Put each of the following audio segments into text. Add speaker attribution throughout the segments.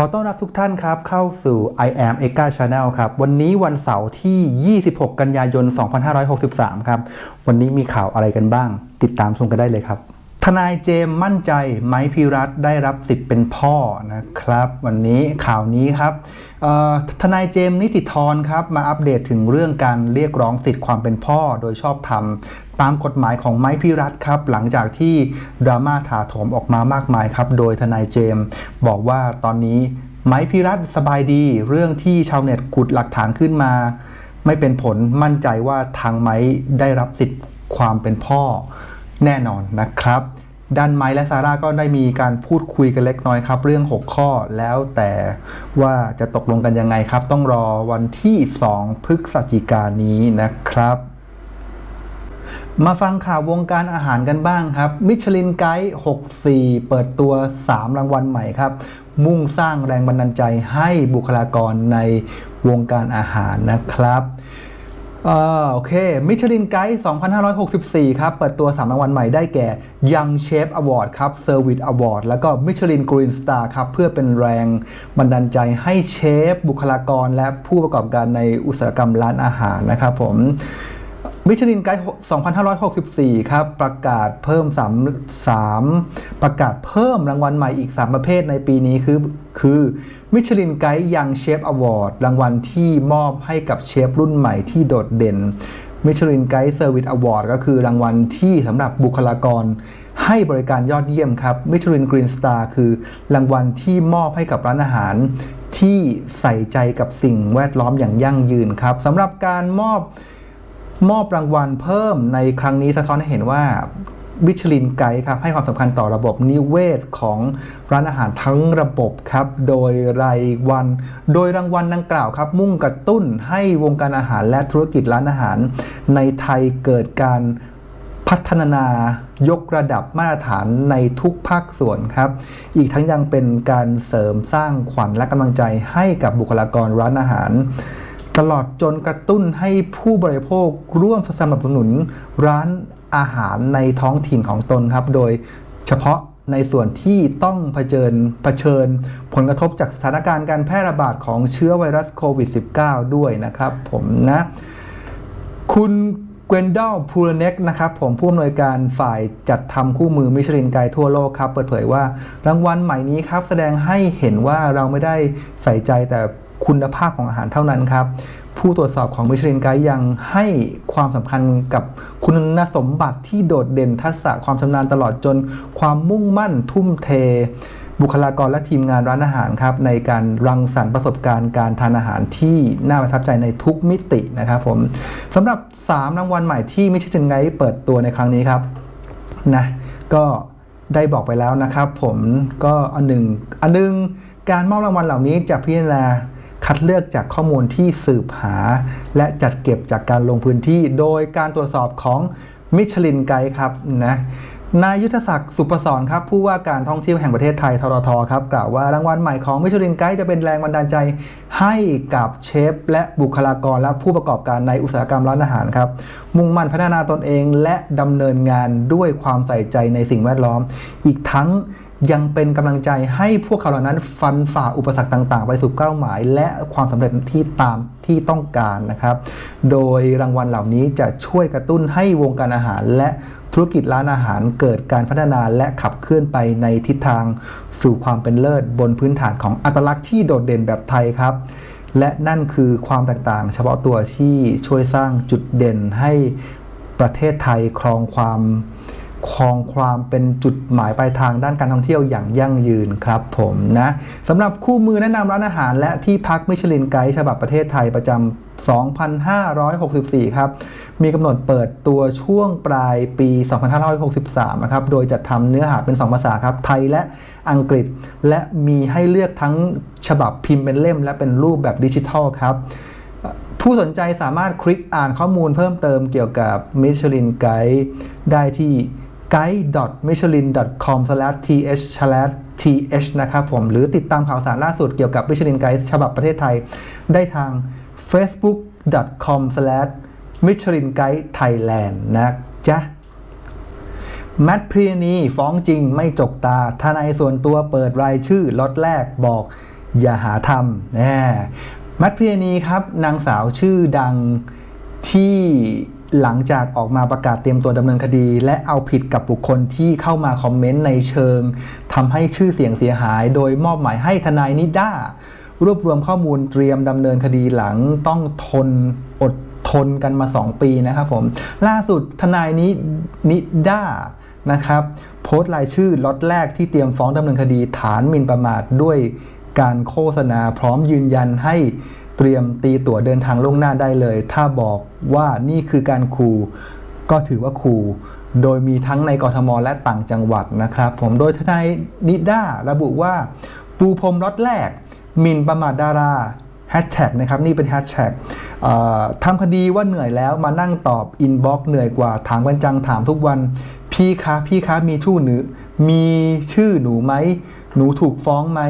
Speaker 1: ขอต้อนรับทุกท่านครับ เข้าสู่ I am e g a Channel ครับ วันนี้วันเสาร์ที่ 26 กันยายน 2563 ครับ วันนี้มีข่าวอะไรกันบ้าง ติดตามชมกันได้เลยครับ ทนายเจมส์มั่นใจไม้พิรัตได้รับสิทธิ์เป็นพ่อนะครับ วันนี้ข่าวนี้ครับทนายเจมส์นิติธรครับ มาอัปเดตถึงเรื่องการเรียกร้องสิทธิ์ความเป็นพ่อ โดยชอบธรรม ตามกฎหมายของไม้พิรัตครับ หลังจากที่ดราม่าถาโถมออกมามากมายครับ โดยทนายเจมส์บอกว่าตอนนี้ไม้พิรัตสบายดี เรื่องที่ชาวเน็ตขุดหลักฐานขึ้นมา ไม่เป็นผลมั่นใจว่าทางไม้ได้รับสิทธิ์ความเป็นพ่อแน่นอนนะครับด้านไม้และซาร่าก็ได้มีการพูดคุยกันเล็กน้อยครับ เรื่อง 6 ข้อแล้วแต่ว่าจะตกลงกันยังไงครับ ต้องรอวันที่ 2 พฤศจิกายนนี้นะครับ มาฟังข่าววงการอาหารกันบ้างครับ มิชลินไกด์ 64 เปิดตัว 3 รางวัลใหม่ครับ มุ่งสร้างแรงบันดาลใจให้บุคลากรในวงการอาหารนะครับอ่าโอเค มิชลินไกด์ 2564 ครับ เปิดตัว 3 รางวัลใหม่ได้แก่ Young Chef Award ครับ Service Award แล้วก็ Michelin Green Star ครับ เพื่อเป็นแรงบันดาลใจให้เชฟ บุคลากร และผู้ประกอบการในอุตสาหกรรมร้านอาหารนะครับผม มิชลินไกด์2564 ครับ ประกาศเพิ่ม 3 3 ประกาศเพิ่มรางวัลใหม่อีก 3 ประเภทในปีนี้คือ คือมิชลินไกด์ยังเชฟอวอร์ดรางวัลที่มอบให้กับเชฟรุ่นใหม่ที่โดดเด่นมิชลินไกด์เซอร์วิสอวอร์ดก็คือรางวัลที่สำหรับบุคลากรให้บริการยอดเยี่ยมครับมิชลินกรีนสตาร์คือรางวัลที่มอบให้กับร้านอาหารที่ใส่ใจกับสิ่งแวดล้อมอย่างยั่งยืนครับสำหรับการมอบ มอบรางวัลเพิ่มในครั้งนี้สะท้อนให้เห็นว่าวิชลินไกด์ครับให้ความสำคัญต่อระบบนิเวศของร้านอาหารทั้งระบบครับ โดยรายวัน โดยรางวัลดังกล่าวครับ มุ่งกระตุ้นให้วงการอาหารและธุรกิจร้านอาหาร ในไทยเกิดการพัฒนายกระดับมาตรฐานในทุกภาคส่วนครับ อีกทั้งยังเป็นการเสริมสร้างขวัญและกำลังใจให้กับบุคลากรร้านอาหาร ตลอดจนกระตุ้นให้ผู้บริโภคร่วมสนับสนุนร้านอาหารในท้องถิ่นของตนครับ โดยเฉพาะในส่วนที่ต้องเผชิญเผชิญ ผลกระทบจากสถานการณ์การแพร่ระบาดของเชื้อไวรัสโควิด -19 ด้วยนะครับผมนะ คุณเกวนดอลพูลเน็กนะครับผมผู้อำนวยการฝ่ายจัดทำคู่มือมิชลินไกด์ทั่วโลกครับ เปิดเผยว่ารางวัลใหม่นี้ครับ แสดงให้เห็นว่าเราไม่ได้ใส่ใจแต่ คุณภาพของอาหารเท่านั้นครับ ผู้ตรวจสอบของมิชลินไกด์ยังให้ความสำคัญกับคุณสมบัติที่โดดเด่นทักษะความชำนาญตลอดจนความมุ่งมั่นทุ่มเท บุคลากรและทีมงานร้านอาหารครับในการรังสรรค์ประสบการณ์การทานอาหารที่น่าประทับใจในทุกมิตินะครับผมสำหรับ 3 รางวัลใหม่ที่มิชลินไกด์เปิดตัวในครั้งนี้ครับนะก็ได้บอกไปแล้วนะครับ ผมก็อันหนึ่งอันหนึงการมอบรางวัลเหล่านี้จะพิจารณา คัดเลือกจากข้อมูลที่สืบหา และจัดเก็บจากการลงพื้นที่ โดยการตรวจสอบของมิชลินไกด์ครับนะนายยุทธศักดิ์สุปสรครับผู้ว่าการท่องเที่ยวแห่งประเทศไทยทรทครับกล่าวว่ารางวัลใหม่ของมิชลินไกด์จะเป็นแรงบันดาลใจให้กับเชฟ และบุคลากรและผู้ประกอบการในอุตสาหกรรมร้านอาหารครับ มุ่งมั่นพัฒนาตนเองและดำเนินงานด้วยความใส่ใจในสิ่งแวดล้อม อีกทั้ง ยังเป็นกำลังใจให้พวกเขาเหล่านั้นฟันฝ่าอุปสรรคต่าง ๆ ไปสู่เป้าหมาย และความสำเร็จที่ตามที่ต้องการนะครับ โดยรางวัลเหล่านี้จะช่วยกระตุ้นให้วงการอาหาร และธุรกิจร้านอาหารเกิดการพัฒนาและขับเคลื่อนไปในทิศทางสู่ความเป็นเลิศ บนพื้นฐานของอัตลักษณ์ที่โดดเด่นแบบไทยครับ และนั่นคือความแตกต่างเฉพาะตัวที่ช่วยสร้างจุดเด่นให้ประเทศไทยครองความ ครองความเป็นจุดหมายปลายทางด้านการท่องเที่ยวอย่างยั่งยืนครับผมนะสำหรับคู่มือแนะนำร้านอาหาร และที่พักมิชลินไกด์ฉบับประเทศไทยประจำ2564 ครับ มีกำหนดเปิดตัวช่วงปลายปี 2563 นะครับ โดยจัดทำเนื้อหาเป็น 2 ภาษาครับ ไทยและอังกฤษ และมีให้เลือกทั้งฉบับพิมพ์เป็นเล่ม และเป็นรูปแบบดิจิทัลครับ ผู้สนใจสามารถคลิกอ่านข้อมูลเพิ่มเติมเกี่ยวกับมิชลินไกด์ได้ที่ guide.michelin.com/th/th นะครับผมหรือติดตามข่าวสารล่าสุดเกี่ยวกับมิชลินไกด์ฉบับประเทศไทย ได้ทาง facebook.com/michelinguide-thailand นะจ๊ะแมทพรีนีฟ้องจริงไม่จกตา ทนายส่วนตัวเปิดรายชื่อล็อตแรกบอกอย่าหาทำแน่แมทพิรณีครับ นางสาวชื่อดังที่ หลังจากออกมาประกาศเตรียมตัวดำเนินคดี และเอาผิดกับบุคคลที่เข้ามาคอมเมนต์ในเชิงทำให้ชื่อเสียงเสียหาย โดยมอบหมายให้ทนายนิด้ารวบรวมข้อมูลเตรียมดำเนินคดีหลังต้องทนอดทนกันมา 2 ปีนะครับผม ล่าสุดทนายนินิด้านะครับ โพสต์รายชื่อล็อตแรกที่เตรียมฟ้องดำเนินคดีฐานหมิ่นประมาทด้วยการโฆษณาพร้อมยืนยันให้ เตรียมตีตั๋วเดินทางล่วงหน้าได้เลย ถ้าบอกว่านี่คือการขู่ก็ถือว่าขู่โดยมีทั้งในกรทมและต่างจังหวัดนะครับ ผมโดยทนายนิด้าระบุว่า ปูพรมล็อตแรกมินประมาทดาราแฮชแท็กนะครับนี่เป็นแฮชแท็กทำคดีว่าเหนื่อยแล้วมานั่งตอบอินบ็อกเหนื่อยกว่าถามกันจังถามทุกวัน พี่คะพี่คะมีชื่อหนูมีชื่อหนูไหมหนูถูกฟ้องไหม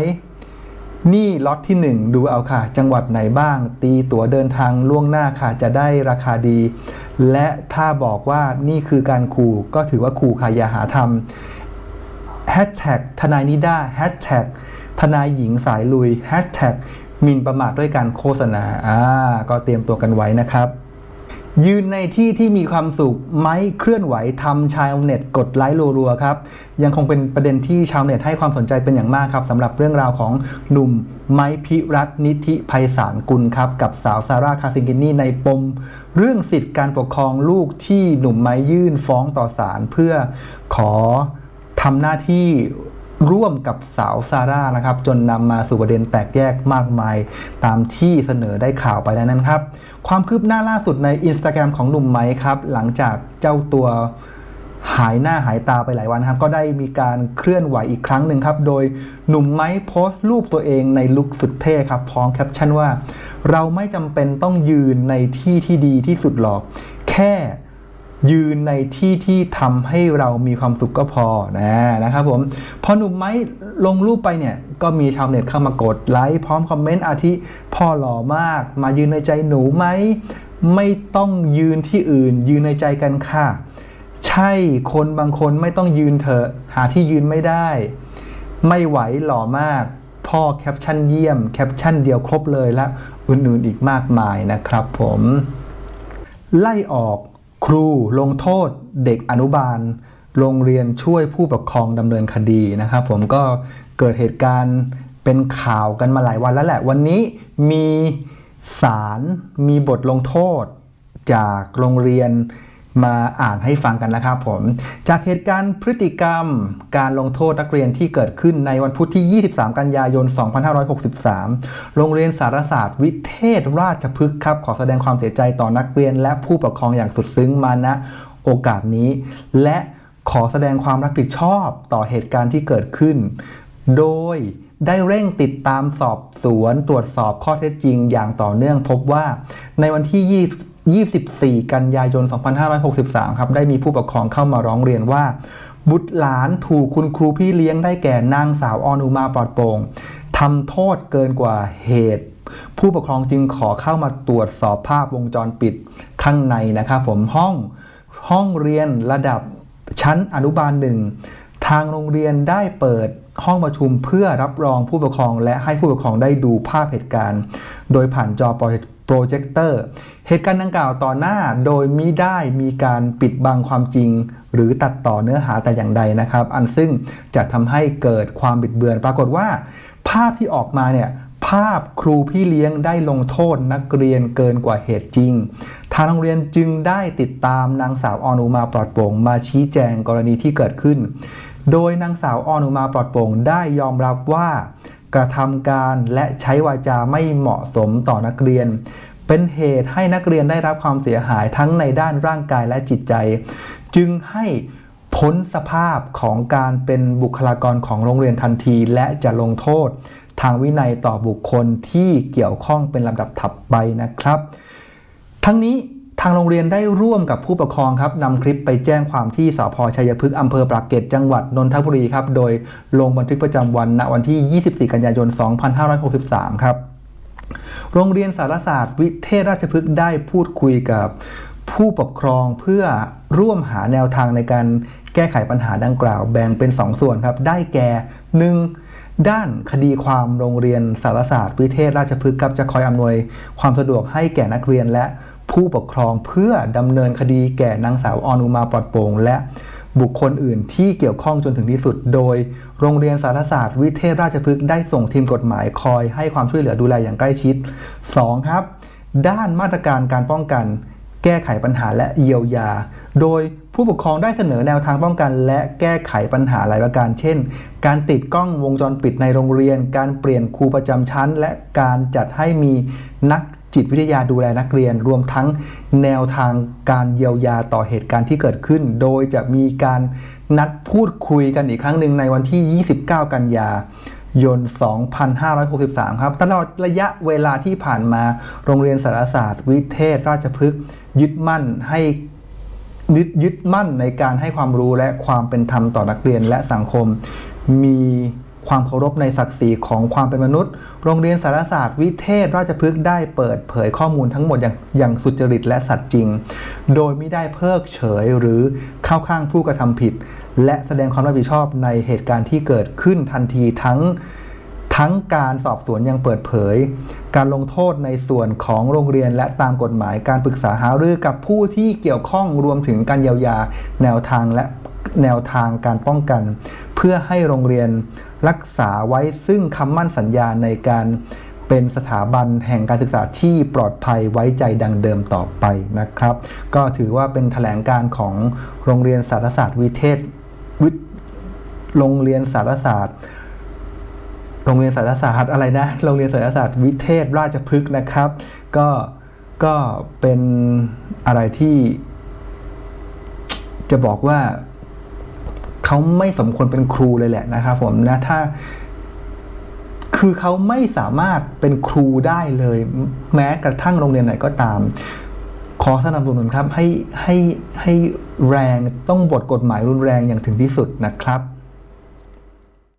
Speaker 1: นี่ล็อตที่ 1 ดูเอาค่ะ จังหวัดไหนบ้าง ตีตั๋วเดินทางล่วงหน้าค่ะ จะได้ราคาดี และถ้าบอกว่านี่คือการขู่ก็ถือว่าขู่ค่ะอย่าหาทำแฮชแท็กทนายนิด้าแฮชแท็กทนายหญิงสายลุยแฮชแท็กมินประมาทด้วยการโฆษณาอ่าก็เตรียมตัวกันไว้นะครับ ยืนในที่ที่มีความสุขไม้เคลื่อนไหวทำชาวเน็ตกดไลค์รัวๆครับยังคงเป็นประเด็นที่ชาวเน็ตให้ความสนใจเป็นอย่างมากครับสำหรับเรื่องราวของหนุ่มไม้พิรัตน์นิธิภัยสารกุลครับกับสาวซาร่าคาซิงกินี่ในปม เรื่องสิทธิการปกครองลูกที่หนุ่มไม้ยื่นฟ้องต่อศาลเพื่อขอทำหน้าที่ ร่วมกับสาวซาร่านะครับจนนำมาสู่ประเด็นแตกแยกมากมาย ตามที่เสนอได้ข่าวไปแล้วนั้นครับ ความคืบหน้าล่าสุดใน Instagram ของหนุ่มไม้ครับ หลังจากเจ้าตัวหายหน้าหายตาไปหลายวันครับ ก็ได้มีการเคลื่อนไหวอีกครั้งหนึ่งครับ โดยหนุ่มไม้โพสต์รูปตัวเองในลุคสุดเท่ครับ พร้อมแคปชั่นว่า เราไม่จำเป็นต้องยืนในที่ที่ดีที่สุดหรอก แค่ ยืนในที่ที่ทำให้เรามีความสุขก็พอนะนะครับผมพอหนุ่มไม้ลงรูปไปเนี่ยก็มีชาวเน็ตเข้ามากดไลค์พร้อมคอมเมนต์อาทิพ่อหล่อมาก มายืนในใจหนูไหมไม่ต้องยืนที่อื่น ยืนในใจกันค่ะ ใช่คนบางคนไม่ต้องยืนเถอะหาที่ยืนไม่ได้ ไม่ไหวหล่อมาก พ่อแคปชั่นเยี่ยมแคปชั่นเดียวครบเลยและอื่นๆอีกมากมายนะครับผมไล่ออก ครูลงโทษเด็กอนุบาล โรงเรียนช่วยผู้ปกครองดำเนินคดีนะครับ ผมก็เกิดเหตุการณ์เป็นข่าวกันมาหลายวันแล้วแหละ วันนี้มีศาลมีบทลงโทษจากโรงเรียน มาอ่านให้ฟังกันนะครับผม จากเหตุการณ์พฤติกรรมการลงโทษนักเรียนที่เกิดขึ้นในวันพุธที่ 23 กันยายน 2563 โรงเรียนสารศาสตร์วิเทศราชพฤกษ์ครับขอแสดงความเสียใจต่อนักเรียน และผู้ปกครองอย่างสุดซึ้งมาณโอกาสนี้ และขอแสดงความรับผิดชอบต่อเหตุการณ์ที่เกิดขึ้น โดยได้เร่งติดตามสอบสวนตรวจสอบข้อเท็จจริงอย่างต่อเนื่องพบว่าในวันที่ 20 24 กันยายน 2563 ครับ ได้มีผู้ปกครองเข้ามาร้องเรียนว่า บุตรหลานถูกคุณครูพี่เลี้ยงได้แก่นางสาวออนุมาปลอดโปร่งทำโทษเกินกว่าเหตุ ผู้ปกครองจึงขอเข้ามาตรวจสอบภาพวงจรปิดข้างในนะครับผมห้องห้องเรียนระดับชั้นอนุบาลหนึ่งทางโรงเรียนได้เปิดห้องประชุมเพื่อรับรองผู้ปกครองและให้ผู้ปกครองได้ดูภาพเหตุการณ์ โดยผ่านจอ โปรเจคเตอร์เหตุการณ์ดังกล่าวต่อหน้าโดยมิได้มีการปิดบังความจริง หรือตัดต่อเนื้อหาแต่อย่างใดนะครับ อันซึ่งจะทำให้เกิดความบิดเบือน ปรากฏว่า ภาพที่ออกมาเนี่ยภาพครูพี่เลี้ยงได้ลงโทษนักเรียนเกินกว่าเหตุจริง ทางโรงเรียนจึงได้ติดตามนางสาวออนุมาปลอดโปร่งมาชี้แจงกรณีที่เกิดขึ้น โดยนางสาวออนุมาปลอดโปร่งได้ยอมรับว่า กระทำการและใช้วาจาไม่เหมาะสมต่อนักเรียน เป็นเหตุให้นักเรียนได้รับความเสียหายทั้งในด้านร่างกายและจิตใจ จึงให้พ้นสภาพของการเป็นบุคลากรของโรงเรียนทันทีและจะลงโทษ ทางวินัยต่อบุคคลที่เกี่ยวข้องเป็นลำดับถัดไปนะครับ ทั้งนี้างโรงเรียนได้ร่วมกับผู้ปกครองครับนำคลิปไปแจ้งความที่สพชัยพฤกษ์อำเภอปากเกร็ดจังหวัดนนทบุรีครับ โดยลงบันทึกประจำวันณวันที่ 24 กันยายน 2563 ครับ โรงเรียนสารศาสตร์วิเทศราชพฤกษ์ได้พูดคุยกับผู้ปกครองเพื่อร่วมหาแนวทางในการแก้ไขปัญหาดังกล่าวแบ่งเป็น 2 ส่วนครับ ได้แก่ 1. ด้านคดีความโรงเรียนสารศาสตร์วิเทศราชพฤกษ์ครับจะคอยอำนวยความสะดวกให้แก่นักเรียนและ ผู้ปกครองเพื่อดำเนินคดีแก่นางสาวออนุมาปลอดโปร่งและบุคคลอื่นที่เกี่ยวข้องจนถึงที่สุด โดยโรงเรียนสารศาสตร์วิเทศราชพฤกษ์ได้ส่งทีมกฎหมายคอยให้ความช่วยเหลือดูแลอย่างใกล้ชิด 2. ครับ ด้านมาตรการการป้องกัน แก้ไขปัญหาและเยียวยา โดยผู้ปกครองได้เสนอแนวทางป้องกัน และแก้ไขปัญหาหลายประการ เช่น การติดกล้องวงจรปิดในโรงเรียน การเปลี่ยนครูประจำชั้น และการจัดให้มีนัก จิตวิทยาดูแลนักเรียน รวมทั้งแนวทางการเยียวยาต่อเหตุการณ์ที่เกิดขึ้น โดยจะมีการนัดพูดคุยกันอีกครั้งหนึ่งในวันที่ 29 กันยายน 2563 ครับ ตลอดระยะเวลาที่ผ่านมา โรงเรียนสารศาสตร์ วิเทศ ราชพฤกษ์ยึดมั่นให้ยึดยึดมั่นในการให้ความรู้และความเป็นธรรมต่อนักเรียนและสังคม มี ความเคารพในศักดิ์ศรีของความเป็นมนุษย์ โรงเรียนสารศาสตร์วิเทศราชพฤกษ์ได้เปิดเผยข้อมูลทั้งหมดอย่างอย่างสุจริตและสัตย์จริง โดยไม่ได้เพิกเฉยหรือเข้าข้างผู้กระทำผิด และแสดงความรับผิดชอบในเหตุการณ์ที่เกิดขึ้นทันทีทั้งทั้งการสอบสวนยังเปิดเผย การลงโทษในส่วนของโรงเรียนและตามกฎหมายการปรึกษาหารือกับผู้ที่เกี่ยวข้องรวมถึงการเยียวยาแนวทางและแนวทางการป้องกัน เพื่อให้โรงเรียน รักษาไว้ซึ่งคำมั่นสัญญาในการเป็นสถาบันแห่งการศึกษาที่ปลอดภัยไว้ใจดังเดิมต่อไปนะครับ ก็ถือว่าเป็นแถลงการของโรงเรียนสารศาสตร์วิเทศวิโรงเรียนสารศาสตร์ โรงเรียนสารศาสตร์อะไรนะ โรงเรียนสารศาสตร์วิเทศราชพฤกษ์นะครับ ก็ก็เป็นอะไรที่ จะบอกว่า เขาไม่สมควรเป็นครูเลยแหละนะครับผมนะถ้า คือเขาไม่สามารถเป็นครูได้เลย แม้กระทั่งโรงเรียนไหนก็ตาม ขอสนับสนุนครับให้ให้ให้แรงต้องบทกฎหมายรุนแรงอย่างถึงที่สุดนะครับ